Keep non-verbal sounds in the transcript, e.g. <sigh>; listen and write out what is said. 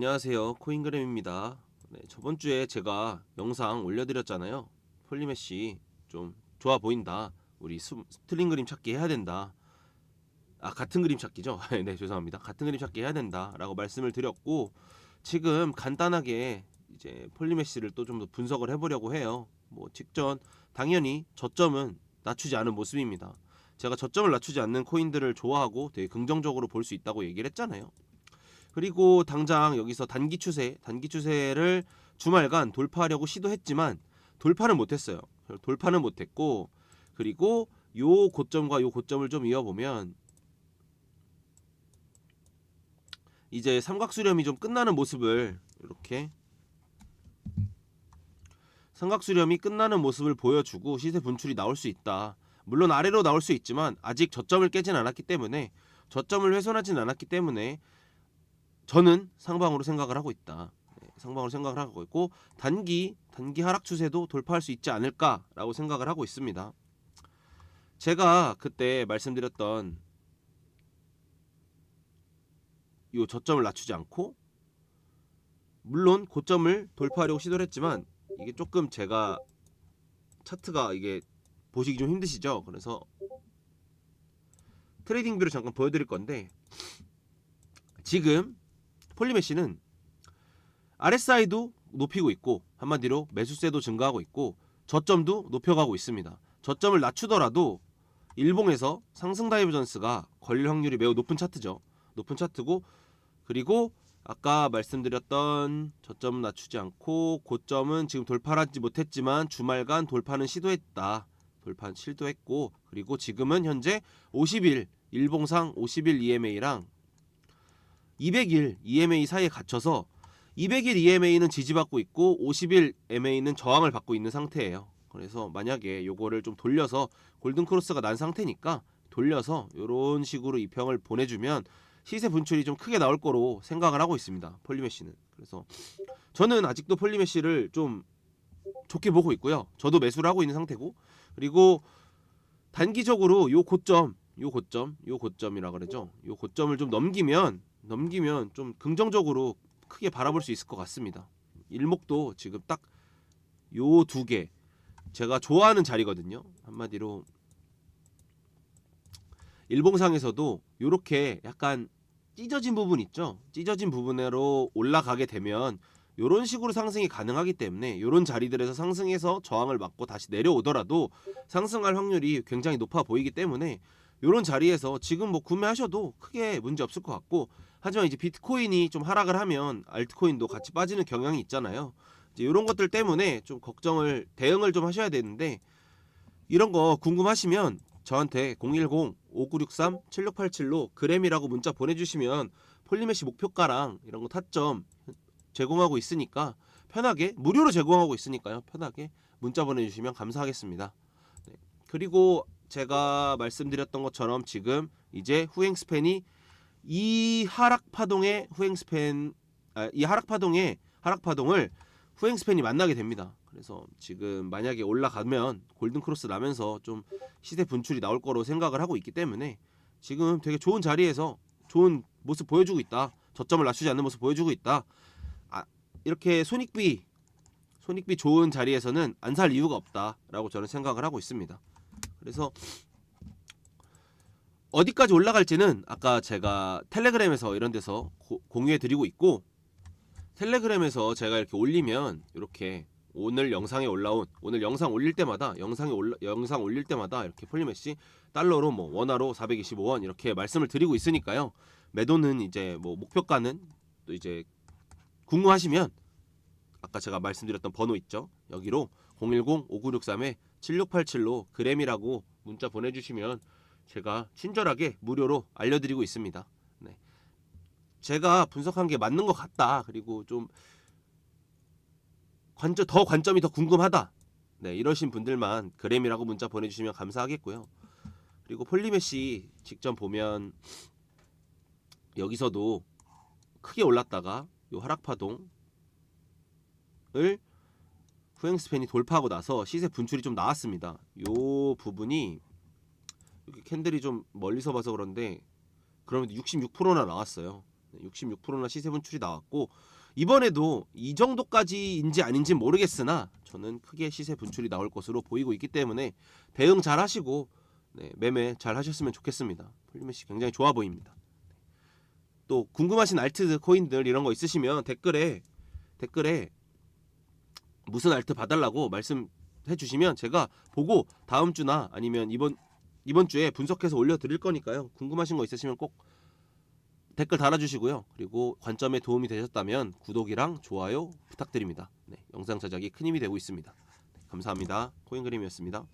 안녕하세요. 코인그램입니다. 네, 저번 주에 제가 영상 올려드렸잖아요. 폴리메시 좀 좋아 보인다. 우리 수, 틀린 그림 찾기 해야 된다. 아 같은 그림 찾기죠? <laughs> 네 죄송합니다. 같은 그림 찾기 해야 된다 라고 말씀을 드렸고 지금 간단하게 이제 폴리메시를 또 좀 더 분석을 해보려고 해요. 뭐 직전 당연히 저점은 낮추지 않은 모습입니다. 제가 저점을 낮추지 않는 코인들을 좋아하고 되게 긍정적으로 볼 수 있다고 얘기를 했잖아요. 그리고 당장 여기서 단기 추세, 단기 추세를 주말간 돌파하려고 시도했지만 돌파는 못했어요. 돌파는 못했고 그리고 요 고점과 요 고점을 좀 이어보면 이제 삼각수렴이 좀 끝나는 모습을 이렇게 삼각수렴이 끝나는 모습을 보여주고 시세 분출이 나올 수 있다. 물론 아래로 나올 수 있지만 아직 저점을 깨진 않았기 때문에 저점을 훼손하진 않았기 때문에 저는 상방으로 생각을 하고 있다. 네, 상방으로 생각을 하고 있고 단기 단기 하락 추세도 돌파할 수 있지 않을까라고 생각을 하고 있습니다. 제가 그때 말씀드렸던 요 저점을 낮추지 않고 물론 고점을 돌파하려고 시도를 했지만 이게 조금 제가 차트가 이게 보시기 좀 힘드시죠? 그래서 트레이딩 뷰를 잠깐 보여드릴 건데 지금 폴리메시는 RSI도 높이고 있고 한마디로 매수세도 증가하고 있고 저점도 높여가고 있습니다. 저점을 낮추더라도 일봉에서 상승 다이버전스가 걸릴 확률이 매우 높은 차트죠. 높은 차트고 그리고 아까 말씀드렸던 저점은 낮추지 않고 고점은 지금 돌파하지 못했지만 주말간 돌파는 시도했다. 돌파 시도했고 그리고 지금은 현재 50일 일봉상 50일 EMA랑 200일 EMA 사이에 갇혀서 200일 EMA는 지지받고 있고 50일 MA는 저항을 받고 있는 상태예요. 그래서 만약에 요거를 좀 돌려서 골든 크로스가 난 상태니까 돌려서 이런 식으로 이 평을 보내주면 시세 분출이 좀 크게 나올 거로 생각을 하고 있습니다. 폴리메시는. 그래서 저는 아직도 폴리메시를 좀 좋게 보고 있고요. 저도 매수를 하고 있는 상태고 그리고 단기적으로 요 고점, 요 고점, 요 고점이라 그러죠. 요 고점을 좀 넘기면 넘기면 좀 긍정적으로 크게 바라볼 수 있을 것 같습니다. 일목도 지금 딱 요 두 개 제가 좋아하는 자리거든요. 한마디로 일봉상에서도 요렇게 약간 찢어진 부분 있죠. 찢어진 부분으로 올라가게 되면 요런 식으로 상승이 가능하기 때문에 요런 자리들에서 상승해서 저항을 맞고 다시 내려오더라도 상승할 확률이 굉장히 높아 보이기 때문에 요런 자리에서 지금 뭐 구매하셔도 크게 문제 없을 것 같고 하지만 이제 비트코인이 좀 하락을 하면 알트코인도 같이 빠지는 경향이 있잖아요. 이제 이런 것들 때문에 좀 걱정을 대응을 좀 하셔야 되는데 이런 거 궁금하시면 저한테 010-5963-7687로 그램이라고 문자 보내주시면 폴리메시 목표가랑 이런 거 타점 제공하고 있으니까 편하게 무료로 제공하고 있으니까요 편하게 문자 보내주시면 감사하겠습니다. 네. 그리고 제가 말씀드렸던 것처럼 지금 이제 후행 스팬이 이 하락 파동의 후행 스팬 아, 이 하락 파동의 하락 파동을 후행 스팬이 만나게 됩니다. 그래서 지금 만약에 올라가면 골든 크로스 나면서 좀 시세 분출이 나올 거로 생각을 하고 있기 때문에 지금 되게 좋은 자리에서 좋은 모습 보여주고 있다. 저점을 낮추지 않는 모습 보여주고 있다. 아, 이렇게 손익비 손익비 좋은 자리에서는 안 살 이유가 없다라고 저는 생각을 하고 있습니다. 그래서 어디까지 올라갈지는 아까 제가 텔레그램에서 이런 데서 고- 공유해 드리고 있고 텔레그램에서 제가 이렇게 올리면 이렇게 오늘 영상에 올라온 오늘 영상 올릴 때마다 영상에 올라 영상 올릴 때마다 이렇게 폴리메시 달러로 뭐 원화로 425원 이렇게 말씀을 드리고 있으니까요. 매도는 이제 뭐 목표가는 또 이제 궁금하시면 아까 제가 말씀드렸던 번호 있죠. 여기로 010-5963에 7687로 그램이라고 문자 보내주시면 제가 친절하게 무료로 알려드리고 있습니다. 네. 제가 분석한 게 맞는 것 같다. 그리고 좀 관점 더 관점이 더 궁금하다. 네, 이러신 분들만 그램이라고 문자 보내주시면 감사하겠고요. 그리고 폴리메시 직접 보면 여기서도 크게 올랐다가 요 하락 파동을 후행 스팬이 돌파하고 나서 시세 분출이 좀 나왔습니다. 요 부분이 캔들이 좀 멀리서 봐서 그런데 그러면 66%나 나왔어요. 66%나 시세 분출이 나왔고 이번에도 이 정도까지인지 아닌지 모르겠으나 저는 크게 시세 분출이 나올 것으로 보이고 있기 때문에 대응 잘 하시고 네, 매매 잘 하셨으면 좋겠습니다. 폴리메시 굉장히 좋아 보입니다. 또 궁금하신 알트 코인들 이런 거 있으시면 댓글에 댓글에 무슨 알트 봐달라고 말씀해 주시면 제가 보고 다음 주나 아니면 이번 이번 주에 분석해서 올려드릴 거니까요. 궁금하신 거 있으시면 꼭 댓글 달아주시고요. 그리고 관점에 도움이 되셨다면 구독이랑 좋아요 부탁드립니다. 네, 영상 제작이 큰 힘이 되고 있습니다. 네, 감사합니다. 코인 그림이었습니다.